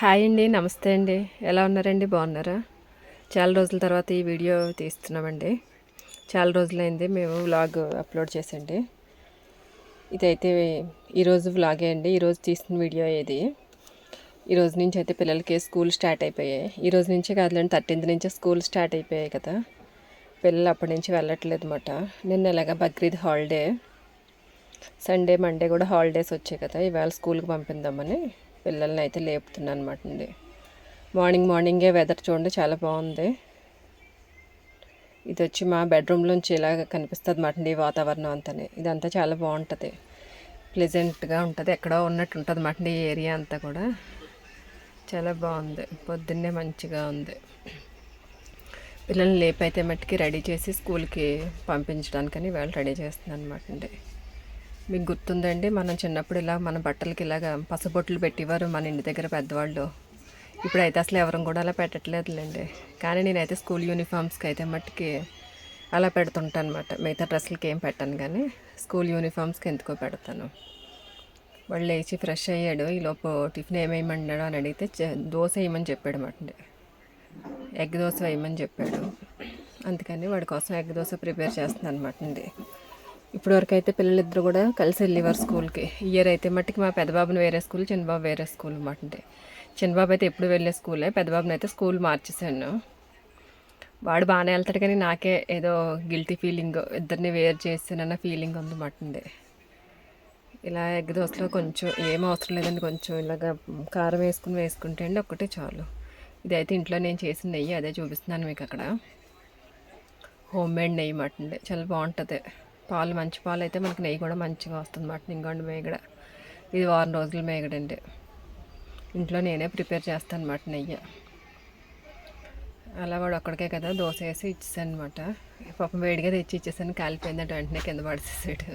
Hi అండి నమస్తే అండి. ఎలా ఉన్నారండి? బాగున్నారా? చాలా రోజుల తర్వాత ఈ వీడియో తీస్తున్నామండి. చాలా రోజులైంది మేము వ్లాగ్ అప్లోడ్ చేసండి. ఇదైతే ఈరోజు వ్లాగే అండి. ఈరోజు తీసిన వీడియో ఇది. ఈరోజు నుంచి అయితే పిల్లలకి స్కూల్ స్టార్ట్ అయిపోయాయి. ఈరోజు నుంచే కాదులేండి థర్టీన్త్ నుంచే స్కూల్ స్టార్ట్ అయిపోయాయి కదా. పిల్లలు అప్పటి నుంచి వెళ్ళట్లేదు అనమాట నిన్న ఎలాగ బక్రీద్ హాలిడే. సండే మండే కూడా హాలిడేస్ వచ్చాయి కదా. ఇవాళ స్కూల్కి పంపిందామని పిల్లల్ని అయితే లేపుతున్నాను అనమాట అండి. మార్నింగ్ మార్నింగే వెదర్ చూడండి చాలా బాగుంది. ఇది వచ్చి మా బెడ్రూమ్లోంచి ఇలా కనిపిస్తుంది అనమాట అండి వాతావరణం అంతా ఇదంతా చాలా బాగుంటుంది. ప్లెజెంట్గా ఉంటుంది ఎక్కడో ఉన్నట్టు ఉంటుంది అనమాట అండి ఈ ఏరియా అంతా కూడా. చాలా బాగుంది పొద్దున్నే మంచిగా ఉంది. పిల్లల్ని లేపైతే మట్టుకి రెడీ చేసి స్కూల్కి పంపించడానికని వాళ్ళు రెడీ చేస్తున్నాను అనమాట అండి. మీకు గుర్తుందండి మనం చిన్నప్పుడు ఇలా మన బట్టలకి ఇలాగ పసబొట్లు పెట్టేవారు మన ఇంటి దగ్గర పెద్దవాళ్ళు. ఇప్పుడైతే అసలు ఎవరు కూడా అలా పెట్టట్లేదులేండి. కానీ నేనైతే స్కూల్ యూనిఫామ్స్కి అయితే మట్టుకి అలా పెడుతుంటాను అనమాట మిగతా డ్రెస్సులకి ఏం పెట్టాను కానీ స్కూల్ యూనిఫామ్స్కి ఎందుకో పెడతాను. వాళ్ళు లేచి ఫ్రెష్ అయ్యాడు ఈలోపు టిఫిన్ ఏమేయమన్నాడు అని అడిగితే దోశ వేయమని చెప్పాడు అనమాట ఎగ్ దోశ వేయమని చెప్పాడు. అందుకని వాడి కోసం ఎగ్ దోశ ప్రిపేర్ చేస్తున్నాను అనమాట అండి ఇప్పటివరకు అయితే పిల్లలిద్దరు కూడా కలిసి వెళ్ళేవారు స్కూల్కి. ఇయర్ అయితే మట్టికి మా పెద్దబాబుని వేరే స్కూల్ చిన్నబాబు వేరే స్కూల్ అనమాట అంటే చిన్నబాబు అయితే ఎప్పుడు వెళ్ళే స్కూలే పెద్దబాబుని అయితే స్కూల్ మార్చేసాను. వాడు బాగానే వెళ్తాడు కానీ నాకే ఏదో గిల్టీ ఫీలింగ్ ఇద్దరిని వేరు చేసానన్న ఫీలింగ్ ఉందన్నమాట అండి ఇలా ఎగ్ దోశలో కొంచెం ఏం అవసరం లేదండి కొంచెం ఇలాగ కారం వేసుకుని వేసుకుంటే అండి ఒక్కటే చాలు. ఇదైతే ఇంట్లో నేను చేసిన నెయ్యి అదే చూపిస్తున్నాను మీకు అక్కడ. హోమ్ మేడ్ నెయ్యి మటండి చాలా బాగుంటుంది. పాలు మంచి పాలు అయితే మనకి నెయ్యి కూడా మంచిగా వస్తుంది అన్నమాట ఇంకోండి మేగడ. ఇది వారం రోజుల మేగడండి. ఇంట్లో నేనే ప్రిపేర్ చేస్తాను అనమాట నెయ్యి. అలా వాడు ఒక్కడికే కదా దోశ వేసి ఇచ్చేసాను అనమాట పాపం వేడిగా తెచ్చి ఇచ్చేసాను కాలిపోయిందంటే వెంటనే కింద పడిసేసాడు.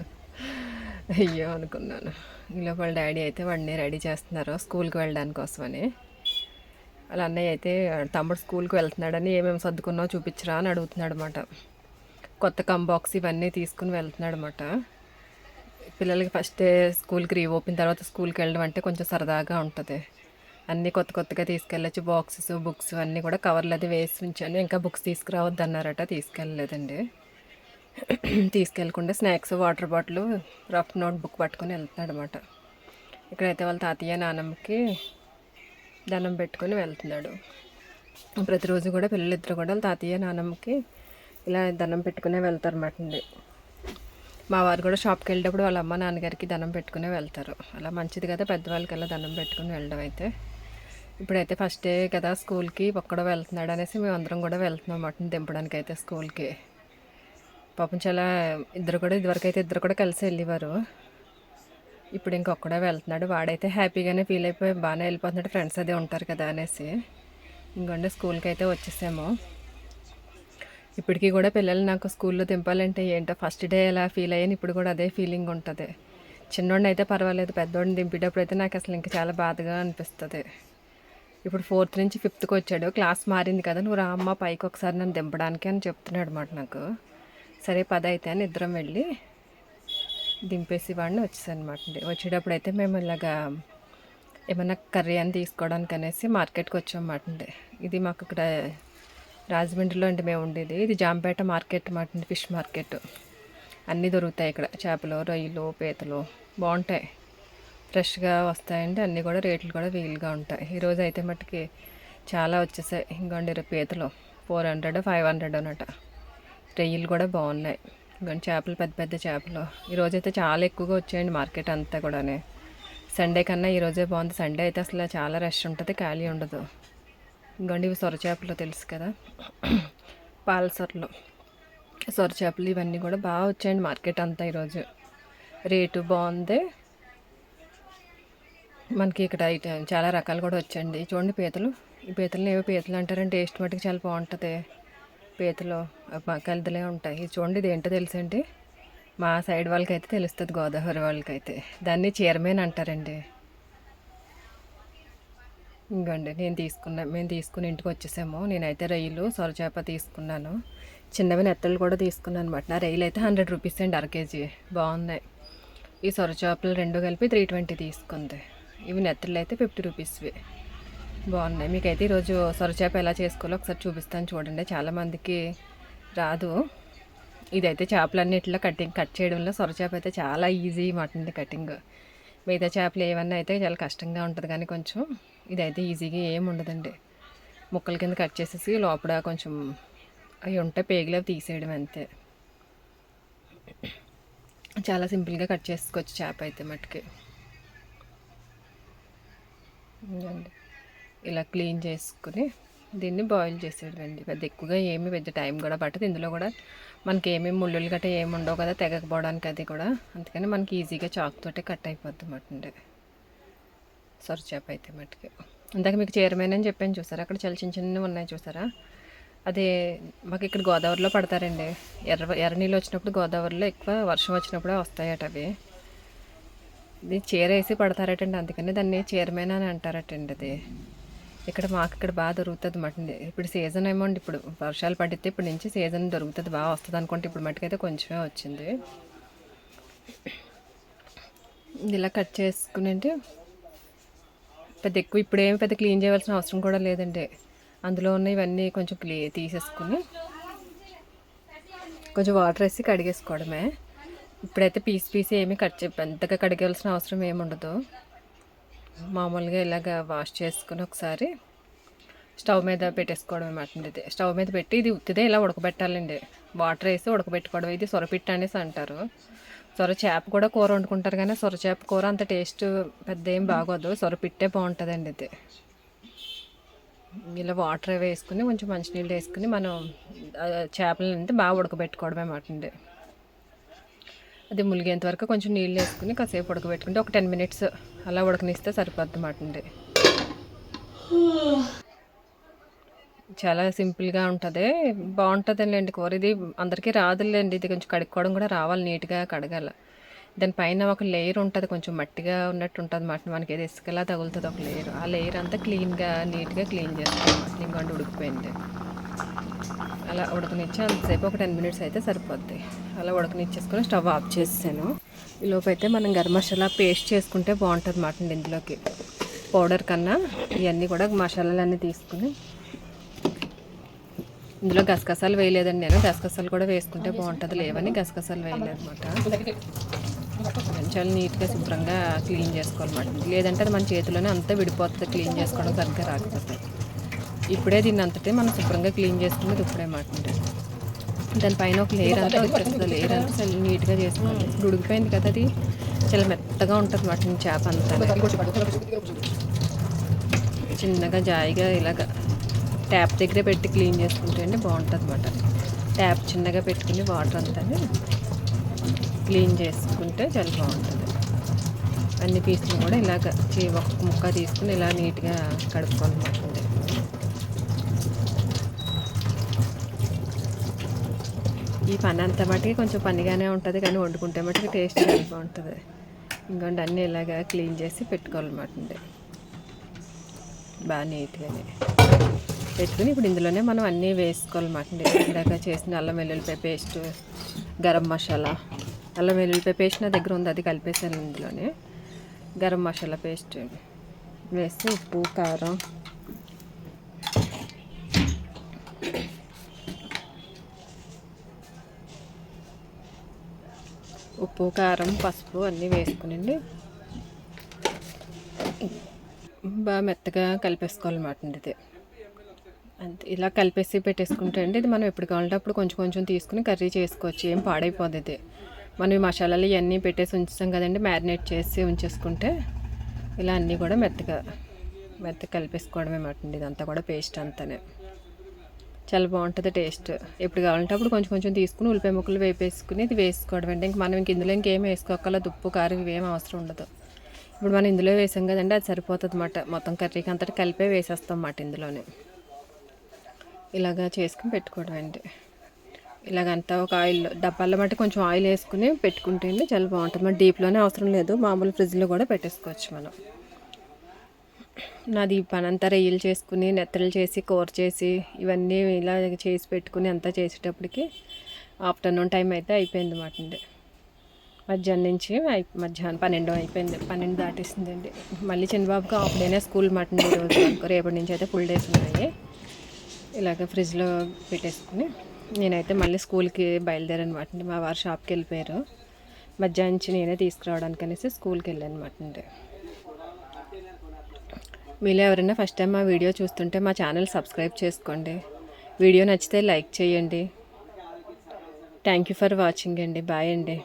అయ్యో అనుకున్నాను. ఇలా వాళ్ళ డాడీ అయితే వాడిని రెడీ చేస్తున్నారు స్కూల్కి వెళ్ళడానికి కోసమని. వాళ్ళ అన్నయ్య అయితే తమ్ముడు స్కూల్కి వెళ్తున్నాడని ఏమేమి సర్దుకున్నావు చూపించరా అని అడుగుతున్నాడు అనమాట కొత్త కంబాక్స్ ఇవన్నీ తీసుకుని వెళ్తున్నాడు అనమాట పిల్లలకి ఫస్ట్ స్కూల్కి రీఓపెన్ తర్వాత స్కూల్కి వెళ్ళడం అంటే కొంచెం సరదాగా ఉంటుంది. అన్నీ కొత్త కొత్తగా తీసుకెళ్ళచ్చు బాక్సెస్ బుక్స్ అన్నీ కూడా కవర్లు అది వేసి ఉంచాను. ఇంకా బుక్స్ తీసుకురావద్దు అన్నారట తీసుకెళ్ళలేదండి. తీసుకెళ్ళకుండా snacks water bottle rough notebook పట్టుకొని వెళ్తున్నాడు అనమాట ఇక్కడైతే వాళ్ళ తాతయ్య నాన్నమ్మకి దండం పెట్టుకొని వెళ్తున్నాడు. ప్రతిరోజు కూడా పిల్లలిద్దరు కూడా వాళ్ళ తాతయ్య నాన్నమ్మకి ఇలా దండం పెట్టుకునే వెళ్తారన్నమాట అండి మా వారు కూడా షాప్కి వెళ్ళేటప్పుడు వాళ్ళ అమ్మ నాన్నగారికి దండం పెట్టుకునే వెళ్తారు. అలా మంచిది కదా పెద్దవాళ్ళకి అలా దండం పెట్టుకుని వెళ్ళడం అయితే. ఇప్పుడైతే ఫస్ట్ డే కదా స్కూల్కి ఒక్కడో వెళ్తున్నాడు అనేసి మేము అందరం కూడా వెళ్తున్నాం అన్నమాట దింపడానికి అయితే స్కూల్కి. పాపం చాలా ఇద్దరు కూడా ఇదివరకు అయితే ఇద్దరు కూడా కలిసి వెళ్ళేవారు. ఇప్పుడు ఇంకొక్కడే వెళ్తున్నాడు. వాడైతే హ్యాపీగానే ఫీల్ అయిపోయి బాగానే వెళ్ళిపోతున్నాడు. ఫ్రెండ్స్ అదే ఉంటారు కదా అనేసి. ఇంకొండే స్కూల్కి అయితే వచ్చేసాము. ఇప్పటికీ కూడా పిల్లలు నాకు స్కూల్లో దింపాలంటే ఏంటో ఫస్ట్ డే ఎలా ఫీల్ అయ్యాను ఇప్పుడు కూడా అదే ఫీలింగ్ ఉంటుంది. చిన్నోడిని అయితే పర్వాలేదు పెద్దోడిని దింపేటప్పుడు అయితే నాకు అసలు ఇంకా చాలా బాధగా అనిపిస్తుంది. ఇప్పుడు ఫోర్త్ నుంచి ఫిఫ్త్కి వచ్చాడు క్లాస్ మారింది కదా నువ్వు రా అమ్మ పైకి ఒకసారి నన్ను దింపడానికి అని చెప్తున్నాడు అనమాట నాకు. సరే పద అయితే అని ఇద్దరం వెళ్ళి దింపేసి వాడిని వచ్చేసాను అనమాట అండి. వచ్చేటప్పుడు అయితే మేము ఇలాగా ఏమైనా కర్రీ అని తీసుకోవడానికి అనేసి మార్కెట్కి వచ్చామన్నమాట అండి. ఇది మాకు ఇక్కడ రాజమండ్రిలో అంటే మేము ఉండేది. ఇది జాంపేట మార్కెట్ మాట ఫిష్ మార్కెట్. అన్నీ దొరుకుతాయి ఇక్కడ. చేపలు రొయ్యలు పీతలు బాగుంటాయి. ఫ్రెష్గా వస్తాయండి అన్నీ కూడా రేట్లు కూడా వీలుగా ఉంటాయి. ఈరోజు అయితే మట్టుకి చాలా వచ్చేసాయి. ఇంకోండి రేపు పీతలు. ఫోర్ హండ్రెడ్ ఫైవ్ హండ్రెడ్ అనట రొయ్యలు కూడా బాగున్నాయి. ఇంకోండి చేపలు పెద్ద పెద్ద చేపలు. ఈరోజు అయితే చాలా ఎక్కువగా వచ్చాయండి మార్కెట్ అంతా కూడానే. సండే కన్నా ఈరోజే బాగుంది. సండే అయితే అసలు చాలా రష్ ఉంటుంది ఖాళీ ఉండదు. ఇంకోండి ఇవి సొరచేపలు తెలుసు కదా? పాలసర్లు సొరచేపలు ఇవన్నీ కూడా బాగా వచ్చాయండి మార్కెట్ అంతా ఈరోజు. రేటు బాగుంది. మనకి ఇక్కడ ఐటమ్ చాలా రకాలు కూడా వచ్చండి చూడండి పీతలు. ఈ పీతలు ఏవో పీతలు అంటారండి టేస్ట్ మట్టుకు చాలా బాగుంటుంది. పీతలు కలిదలే ఉంటాయి. చూడండి ఇది ఏంటో తెలుసండి? మా సైడ్ వాళ్ళకైతే తెలుస్తుంది గోదావరి వాళ్ళకైతే. దాన్ని చీరమేన్ అంటారండి. ఇంకండి నేను తీసుకున్నా మేము తీసుకుని ఇంటికి వచ్చేసాము. నేనైతే రొయ్యలు సొరచేప తీసుకున్నాను. చిన్నవి నెత్తలు కూడా తీసుకున్నాను అనమాట నా రొయ్యలు అయితే హండ్రెడ్ రూపీస్ అండి అర కేజీ. బాగున్నాయి. ఈ సొరచేపలు రెండు కలిపి త్రీ ట్వంటీ తీసుకుంది. ఇవి నెత్తలు అయితే ఫిఫ్టీ రూపీస్వి. బాగున్నాయి. మీకైతే ఈరోజు సొరచేప ఎలా చేసుకోవాలో ఒకసారి చూపిస్తాను చూడండి. చాలామందికి రాదు. ఇదైతే చేపలన్నిటిలో కటింగ్ కట్ చేయడంలో సొరచేప అయితే చాలా ఈజీ మటన్ కటింగ్. మిగతా చేపలు ఏమన్నా అయితే చాలా కష్టంగా ఉంటుంది కానీ కొంచెం ఇదైతే ఈజీగా ఏమి ఉండదండి. ముక్కల కింద కట్ చేసేసి లోపల కొంచెం అవి ఉంటే పేగులు అవి తీసేయడం అంతే. చాలా సింపుల్గా కట్ చేసుకోవచ్చు చేప అయితే మట్టుకి ఇలా క్లీన్ చేసుకుని దీన్ని బాయిల్ చేసేయడం అండి పెద్ద ఎక్కువగా ఏమి పెద్ద టైం కూడా పట్టదు. ఇందులో కూడా మనకి ఏమేమి ముళ్ళులు గట్రా ఏమి ఉండవు కదా తెగకపోవడానికి అది కూడా. అందుకని మనకి ఈజీగా చాక్తోటే కట్ అయిపోద్ది మటండి సొరచేప అయితే మట్టుకి ఇందాక మీకు చీరమేనని చెప్పాను చూసారా? అక్కడ చాలా చిన్న చిన్నవి ఉన్నాయి చూసారా? అదే మాకు ఇక్కడ గోదావరిలో పడతారండి. ఎర్ర ఎర్ర నీళ్ళు వచ్చినప్పుడు గోదావరిలో ఎక్కువ వర్షం వచ్చినప్పుడే వస్తాయట అవి. ఇది చీర వేసి పడతారటండి అందుకని దాన్ని చీరమేన అని అంటారటండి అది. ఇక్కడ మాకు ఇక్కడ బాగా దొరుకుతుంది మటన్. ఇప్పుడు సీజన్ ఏమో అండి ఇప్పుడు వర్షాలు పడితే ఇప్పుడు నుంచి సీజన్ దొరుకుతుంది బాగా వస్తుంది అనుకుంటే ఇప్పుడు మటుకైతే కొంచెమే వచ్చింది. ఇది ఇలా కట్ చేసుకుని పెద్ద ఎక్కువ ఇప్పుడేమి పెద్ద క్లీన్ చేయవలసిన అవసరం కూడా లేదండి. అందులో ఉన్న ఇవన్నీ కొంచెం క్లీ తీసేసుకుని కొంచెం వాటర్ వేసి కడిగేసుకోవడమే. ఇప్పుడైతే పీస్ పీస్ ఏమీ కట్ చే పెద్దగా కడిగేవలసిన అవసరం ఏమి ఉండదు మామూలుగా ఇలాగ వాష్ చేసుకుని ఒకసారి స్టవ్ మీద పెట్టేసుకోవడం అనమాట ఇది. స్టవ్ మీద పెట్టి ఇది ఉత్తిదే ఇలా ఉడకబెట్టాలండి. వాటర్ వేసి ఉడకబెట్టుకోవడం ఇది సొరపిట్ట అనేసి అంటారు. సొర చేప కూడా కూర వండుకుంటారు కానీ సొరచేప కూర అంత టేస్ట్ పెద్ద ఏం బాగోదు. సొరపిట్టే బాగుంటుందండి ఇది. ఇలా వాటర్ వేసుకుని కొంచెం మంచినీళ్ళు వేసుకుని మనం చేపలని బాగా ఉడకబెట్టుకోవడమే అన్నమాట అండి అది ములిగేంత వరకు కొంచెం నీళ్ళు వేసుకుని కాసేపు ఉడకబెట్టుకుంటే ఒక టెన్ మినిట్స్ అలా ఉడకనిస్తే సరిపోద్ది అన్నమాట అండి చాలా సింపుల్గా ఉంటుంది. బాగుంటుందండి కూర. ఇది అందరికీ రాదులేండి. ఇది కొంచెం కడుక్కోవడం కూడా రావాలి నీట్గా కడగాల. దానిపైన ఒక లేయర్ ఉంటుంది కొంచెం మట్టిగా ఉన్నట్టు ఉంటుంది మాట మనకి ఏది ఇసుకలా తగులుతుంది ఒక లేయర్. ఆ లేయర్ అంతా క్లీన్గా నీట్గా క్లీన్ చేస్తాం. మటన్ ఉడికిపోయింది. అలా ఉడకనిచ్చి అంతసేపు ఒక టెన్ మినిట్స్ అయితే సరిపోద్ది. అలా ఉడకనిచ్చేసుకొని స్టవ్ ఆఫ్ చేసాను ఈలోపు అయితే మనం గరం మసాలా పేస్ట్ చేసుకుంటే బాగుంటుంది అన్నమాట ఇందులోకి. పౌడర్ కన్నా ఇవన్నీ కూడా మసాలాలన్నీ తీసుకుని ఇందులో గసగసాలు వేయలేదండి నేను. గసగసాలు కూడా వేసుకుంటే బాగుంటుంది. లేవని గసగసాలు వేయలేదు అనమాట చాలా నీట్గా శుభ్రంగా క్లీన్ చేసుకోవాలన్నమాట. లేదంటే అది మన చేతిలోనే అంతా విడిపోతుంది. క్లీన్ చేసుకోవడం సరిగ్గా రాకపోతే. ఇప్పుడే దీన్ని అంతటే మనం శుభ్రంగా క్లీన్ చేసుకునేది ఇప్పుడే మాట దానిపైన ఒక లేయర్ అంతా వచ్చేస్తుంది. లేయర్ అంతా చాలా నీట్గా చేసుకోవాలి. ఇప్పుడు ఉడికిపోయింది కదా అది. చాలా మెత్తగా ఉంటుంది మటన్ చేప అంతా. చిన్నగా జాయిగా ఇలాగ ట్యాప్ దగ్గరే పెట్టి క్లీన్ చేసుకుంటే అండి బాగుంటుంది అనమాట ట్యాప్ చిన్నగా పెట్టుకుని వాటర్ అంతా క్లీన్ చేసుకుంటే చాలా బాగుంటుంది. అన్ని పీసులు కూడా ఇలాగ చే- ఒక్క ముక్క తీసుకుని ఇలా నీట్గా కడుక్కోవాలన్నమాట ఈ పని అంతా మటుకి కొంచెం పనిగానే ఉంటుంది కానీ వండుకుంటే మటుకు టేస్ట్ చాలా బాగుంటుంది. ఇంకోండి అన్నీ ఇలాగా క్లీన్ చేసి పెట్టుకోవాలన్నమాట అండి. బాగా నీట్గానే. పెట్టుకుని ఇప్పుడు ఇందులోనే మనం అన్నీ వేసుకోవాలన్నమాట అండి ఇందాక చేసిన అల్లం వెల్లుల్లిపాయ పేస్ట్ గరం మసాలా అల్లం వెల్లుల్లిపాయ పేస్ట్ నా దగ్గర ఉంది అది కలిపేసాను ఇందులోనే. గరం మసాలా పేస్ట్ వేసి ఉప్పు కారం. ఉప్పు కారం పసుపు అన్నీ వేసుకునండి బాగా మెత్తగా కలిపేసుకోవాలన్నమాట అండి ఇది. అంతే. ఇలా కలిపేసి పెట్టేసుకుంటే అండి ఇది మనం ఎప్పుడు కావాలంటే అప్పుడు కొంచెం కొంచెం తీసుకుని కర్రీ చేసుకోవచ్చు. ఏం పాడైపోతుంది మనం ఈ మసాలాలు ఇవన్నీ పెట్టేసి ఉంచుతాం కదండి మ్యారినేట్ చేసి ఉంచేసుకుంటే ఇలా అన్నీ కూడా మెత్తగా మెత్తగా కలిపేసుకోవడమే మాట అండి. ఇదంతా కూడా పేస్ట్ అంతానే. చాలా బాగుంటుంది టేస్ట్. ఎప్పుడు కావాలంటే అప్పుడు కొంచెం కొంచెం తీసుకుని ఉల్లిపాయ ముక్కలు వేపేసుకుని ఇది వేసుకోవడం అంటే ఇంక మనం ఇంక ఇందులో ఇంకేం వేసుకోకల దుప్పు కారం ఇవేం అవసరం ఉండదు. ఇప్పుడు మనం ఇందులో వేసాం కదండి అది సరిపోతుంది అన్నమాట మొత్తం కర్రీకి అంతటి కలిపే వేసేస్తాం అన్నమాట ఇందులోనే. ఇలాగా చేసుకుని పెట్టుకోవడం అండి. ఇలాగంతా ఒక ఆయిల్ డబ్బాల్లో బట్టి కొంచెం ఆయిల్ వేసుకుని పెట్టుకుంటే అండి చాలా బాగుంటుంది. మన డీప్లోనే అవసరం లేదు మామూలు ఫ్రిడ్జ్లో కూడా పెట్టేసుకోవచ్చు మనం. నాది పని అంతా రొయ్యలు చేసుకుని నెత్తలు చేసి కూర చేసి ఇవన్నీ ఇలా చేసి పెట్టుకుని అంతా చేసేటప్పటికి ఆఫ్టర్నూన్ టైం అయితే అయిపోయింది మాట అండి. మధ్యాహ్నం నుంచి మధ్యాహ్నం పన్నెండు అయిపోయింది పన్నెండు దాటేసిందండి. మళ్ళీ చిన్నబాబుకి హాఫ్ డేనే స్కూల్ మటన్ రోజు రేపటి నుంచి అయితే ఫుల్ డేస్ ఉన్నాయి. ఇలాగ ఫ్రిడ్జ్లో పెట్టేసుకుని నేనైతే మళ్ళీ స్కూల్కి బయలుదేరనమాట అండి. మా వారు షాప్కి వెళ్ళిపోయారు. మధ్యాహ్నం నుంచి నేనే తీసుకురావడానికి అనేసి స్కూల్కి వెళ్ళాను అనమాట అండి. మీలో ఎవరైనా ఫస్ట్ టైం మా వీడియో చూస్తుంటే మా ఛానల్ సబ్స్క్రైబ్ చేసుకోండి. వీడియో నచ్చితే లైక్ చేయండి. థ్యాంక్ యూ ఫర్ వాచింగ్ అండి. బాయ్ అండి.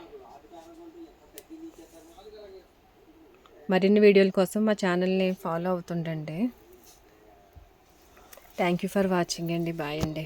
మరిన్ని వీడియోల కోసం మా ఛానల్ని ఫాలో అవుతుండండి. థ్యాంక్ యూ ఫర్ వాచింగ్ అండి బాయ్ అండి